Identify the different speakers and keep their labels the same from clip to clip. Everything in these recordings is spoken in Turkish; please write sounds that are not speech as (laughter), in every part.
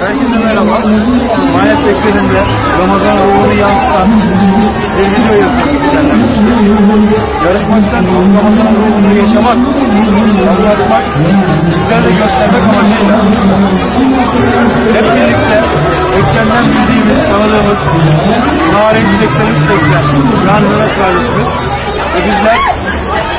Speaker 1: Herkese merhaba. Manyak ekseninde Ramazan ruhunu yansıtan bir video yapıyoruz sizlerle. Yarışmaktan Ramazan ruhunu yaşamak, anlatmak, sizlerle göstermek amacıyla hep birlikte eksenden bildiğimiz, tanıdığımız Narin 8380 Yan Mehmet kardeşimiz ve bizler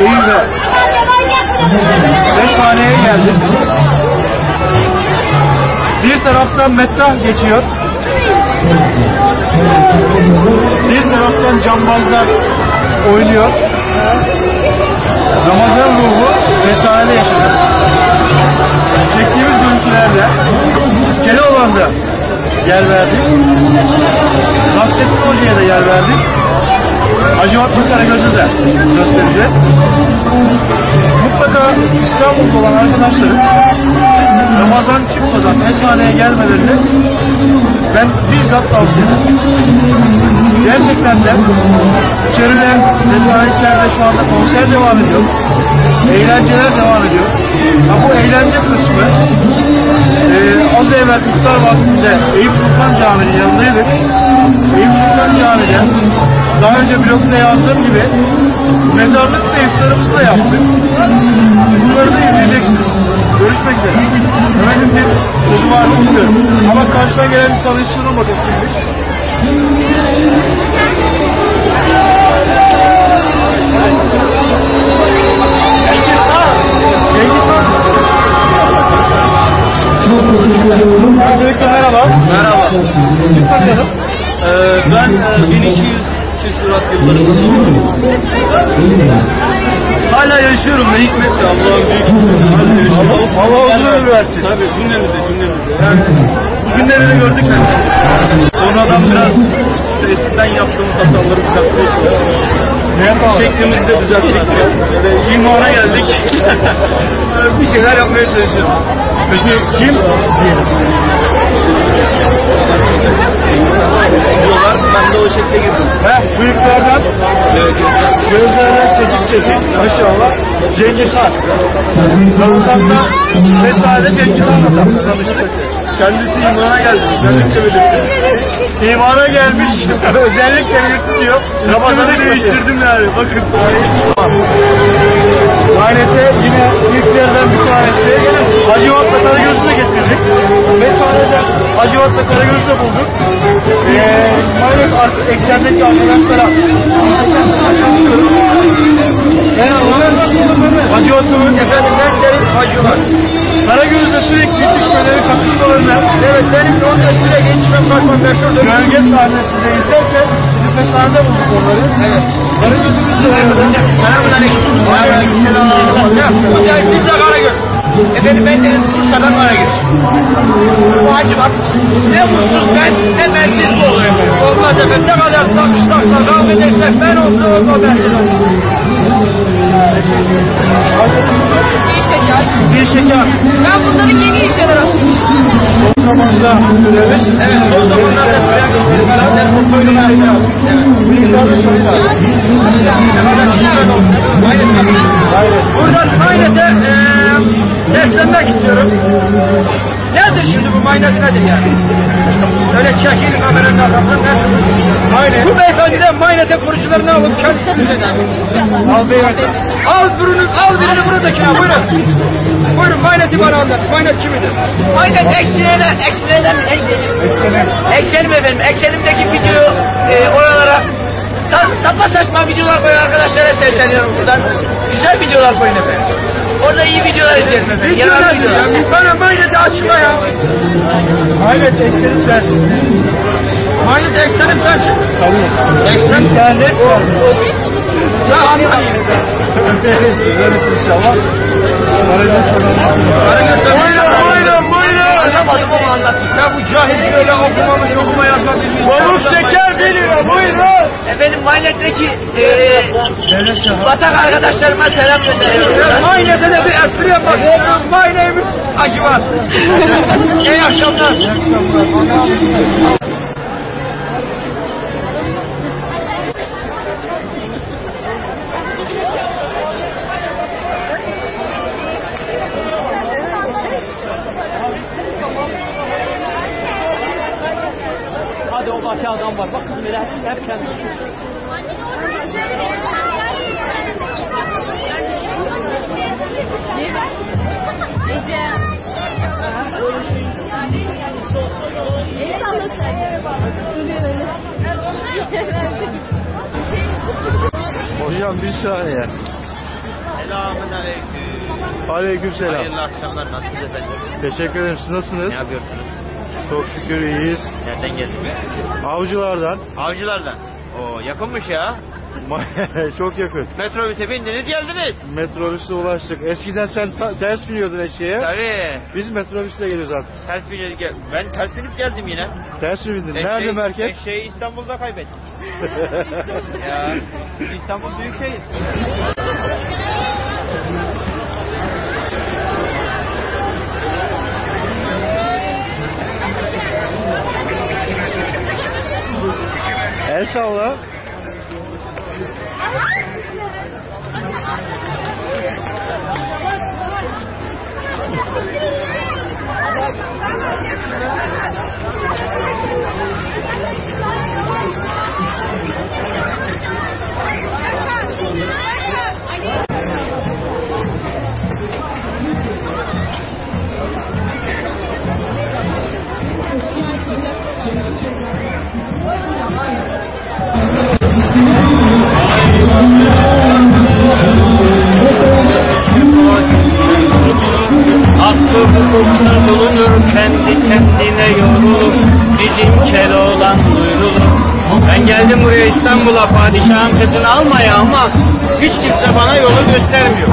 Speaker 1: Eyüp'e ve sahneye geldik. Bir taraftan metrah geçiyor. Bir taraftan cambazlar oynuyor. Ramazan ruhu vesaire yaşadık. Çektiğimiz görüntülerde Keloğlan'da yer verdik. Nasrettin Hoca'ya da yer verdik. Hacivat Karagöz'ü de göstereceğiz. Mutlaka İstanbul'da olan arkadaşlarım Ramazan çıkmadan mesaneye gelmelerini ben bizzat tavsiye ederim. Gerçekten de içeride mesai içeride şu anda konser devam ediyor. Eğlenceler devam ediyor. Ha bu eğlence kısmı e, az evvel iftar vaktinde Eyüp Sultan Camii'nin yanındaydık. Eyüp Sultan Camii'de daha önce blokta yazdığım gibi mezarlık ve iftarımızı da yaptık. Bunları da izleyeceksiniz. Görüşmek üzere. Mehmet'in bir sözü var bilmiyorum. Ama karşıdan gelen bir tanıştırma Han. Öncelikle merhaba.
Speaker 2: Merhaba.
Speaker 1: Sizi tanıyalım.
Speaker 2: Ee, ben e, 1200 küsurat yıllarında Hala yaşıyorum ne hikmetse Allah'ın büyük hikmeti. Hala yaşıyorum.
Speaker 1: Allah- uzun versin.
Speaker 2: Tabii cümlemize cümlemize.
Speaker 1: Yani bugünlerini gördük yani.
Speaker 2: Sonradan biraz eskiden yaptığımız hataları düzeltmeye çalışıyoruz. Şeklimizi de düzelttik biraz. Ve imana geldik. (laughs) bir şeyler yapmaya çalışıyoruz.
Speaker 1: Peki kim? Diyelim.
Speaker 2: Diyorlar ben de o şekle girdim.
Speaker 1: He, bıyıklardan, gözlerden çekik çekik maşallah. Cengiz Han. Ramazan'da vesaire Cengiz da tanıştık.
Speaker 2: Kendisi imana geldi. Özellikle belirtti.
Speaker 1: İmana gelmiş, (laughs) özellikle belirtiyor. Ramazan'ı değiştirdim yani, bakın. Lanete yine ilklerden bir tanesi. Hacivat'la Karagöz'ü de getirdik. Vesaireden Hacivat'la Karagöz'ü de bulduk. Ee, maalesef artık eksendeki arkadaşlara Merhaba. Hacivat'ımız efendim ben derim Hacivat. Benim de onunla süre geçmem bakmam meşhurdur. Gölge sahnesinde izlerken fesade bulduk onları. Evet. Karagöz'ü siz de orada.
Speaker 3: Selamun aleyküm. Aleykümselam. Ne yapıyorsun? Ya siz de Karagöz. Efendim ben Deniz Bursa'dan Karagöz. Bu hacı bak. Ne mutsuz ben ne bensiz bu oluyor. Olmaz efendim ne kadar takış takla kavga edersek ben olsun o bensiz olsun. Bir şeker.
Speaker 1: Bir şeker.
Speaker 3: Ben bunların yeni işler arasıyım.
Speaker 1: O zamanda süremiz.
Speaker 3: Evet o zamanlarda süren beraber mutluydum her şey. Evet.
Speaker 1: Bıyıklarını şöyle al.
Speaker 3: Buradan Maynet'e eee seslenmek istiyorum. Nedir şimdi bu Maynet nedir yani? Öyle çekil kameranın arkasından.
Speaker 1: Aynen.
Speaker 3: Bu beyefendiden Maynet'e kurucularını alıp kendisi müzeden.
Speaker 1: Al beyefendi.
Speaker 3: Al birini, al birini buradakine buyurun. Buyurun Maynet'i bana anlat. Maynet kimidir? Maynet eksineler, eksineler eksenim.
Speaker 1: Eksene.
Speaker 3: Eksenim efendim. Eksenimdeki video e, oralara sa saçma videolar koyan arkadaşlara sesleniyorum buradan. Güzel videolar koyun efendim. Orada iyi videolar izleyelim efendim. Yararlı videolar. Bana Maynet'i açma ya.
Speaker 1: Aynen eksenim sensin.
Speaker 3: Maynet eksenim sensin.
Speaker 1: Tabii.
Speaker 3: Eksen
Speaker 1: İnternet
Speaker 3: Ya anlayın.
Speaker 1: Öperiz. Öperiz inşallah. Karagöz sana.
Speaker 3: Buyurun buyurun buyurun. Anlamadım ama anlatayım. Cahil şöyle okumamış okuma yazma bilmiyor.
Speaker 1: Pamuk şeker geliyor. Buyurun.
Speaker 3: Efendim Maynet'teki eee batak arkadaşlarıma selam gönderiyorum. Maynet'e de bir espri yapmak istiyorum. Maynet'imiz acıvat. (laughs) İyi akşamlar.
Speaker 4: Vallahi Kendi.
Speaker 1: Hocam bir saniye.
Speaker 3: Selamun aleyküm.
Speaker 1: Aleyküm selam.
Speaker 3: Hayırlı akşamlar. Nasılsınız efendim?
Speaker 1: Teşekkür ederim. Siz nasılsınız?
Speaker 3: Ne yapıyorsunuz?
Speaker 1: Çok şükür iyiyiz.
Speaker 3: Nereden geldiniz?
Speaker 1: Avcılardan.
Speaker 3: Avcılardan. Oo yakınmış ya. (laughs)
Speaker 1: Çok yakın.
Speaker 3: Metrobüse bindiniz geldiniz.
Speaker 1: Metrobüse ulaştık. Eskiden sen ters biniyordun eşeğe.
Speaker 3: Tabii.
Speaker 1: Biz metrobüsle geliyoruz artık.
Speaker 3: Ters gel. Ben ters binip geldim yine.
Speaker 1: Ters mi bindin? Nerede
Speaker 3: Eşeği-
Speaker 1: merkez?
Speaker 3: Eşeği İstanbul'da kaybettim. (laughs) ya İstanbul büyük şehir.
Speaker 4: solo. Geldim buraya İstanbul'a padişahın kızını almaya ama Hiç kimse bana yolu göstermiyor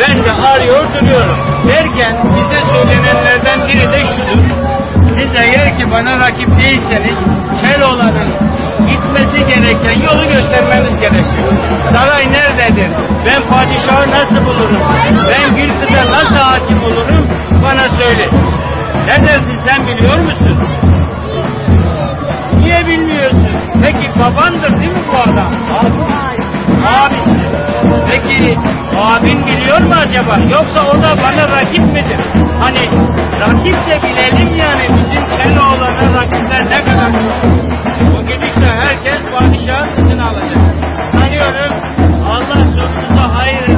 Speaker 4: Ben de arıyor duruyorum Derken size söylenenlerden biri de şudur Siz eğer ki bana rakip değilseniz Keloğlan'ın gitmesi gereken yolu göstermeniz gerekiyor. Saray nerededir? Ben padişahı nasıl bulurum? Ben gül kıza nasıl hakim olurum? Bana söyle. Ne dersin sen biliyor musun? Niye bilmiyorsun? Peki babandır değil mi bu adam? Abisi. Peki abin biliyor mu acaba? Yoksa o da bana rakip midir? Hani rakipse bilelim yani bizim Keloğlan'a rakipler ne kadar. Bu gidişle herkes padişahın kızını alacak. Sanıyorum Allah sonunuza hayır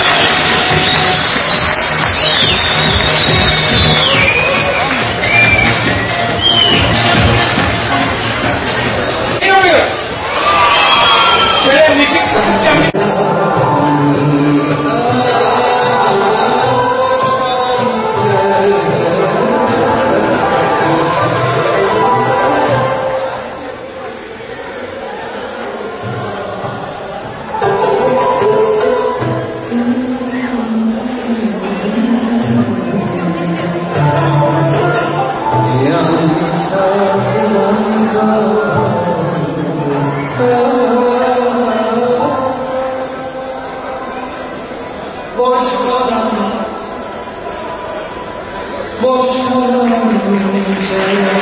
Speaker 4: Bu şarkıyı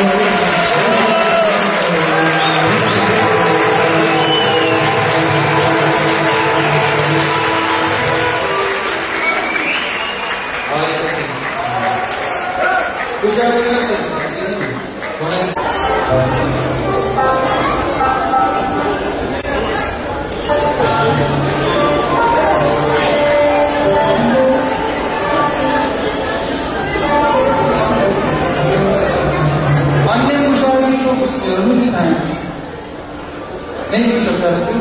Speaker 4: Neymiş o
Speaker 5: şarkı?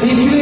Speaker 5: Fikri